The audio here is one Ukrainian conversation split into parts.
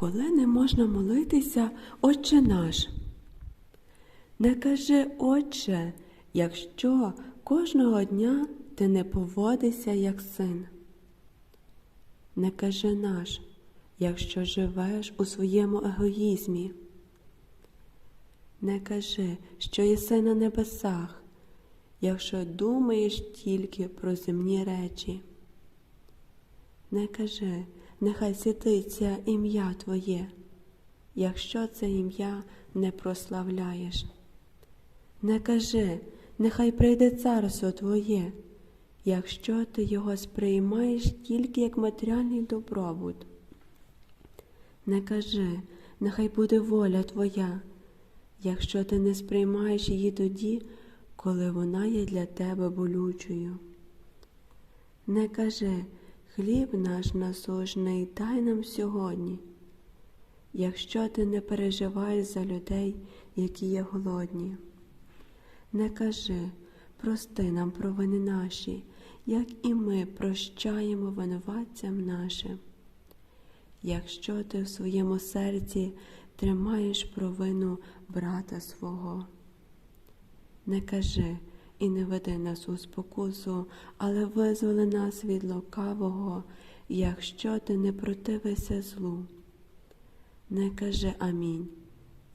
коли не можна молитися, Отче наш. Не кажи, Отче, якщо кожного дня ти не поводишся як син. Не кажи наш, якщо живеш у своєму егоїзмі. Не кажи, що єси на небесах, якщо думаєш тільки про земні речі. Не кажи, нехай святиться ім'я Твоє, якщо це ім'я не прославляєш. Не кажи, нехай прийде царство Твоє, якщо ти його сприймаєш тільки як матеріальний добробут. Не кажи, нехай буде воля Твоя, якщо ти не сприймаєш її тоді, коли вона є для тебе болючою. Не кажи, хліб наш насущний дай нам сьогодні, якщо ти не переживаєш за людей, які є голодні. Не кажи, прости нам провини наші, як і ми прощаємо винуватцям нашим. Якщо ти в своєму серці тримаєш провину брата свого. Не кажи і не веди нас у спокусу, але визволи нас від лукавого, якщо ти не противишся злу. Не кажи амінь,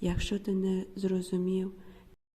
якщо ти не зрозумів,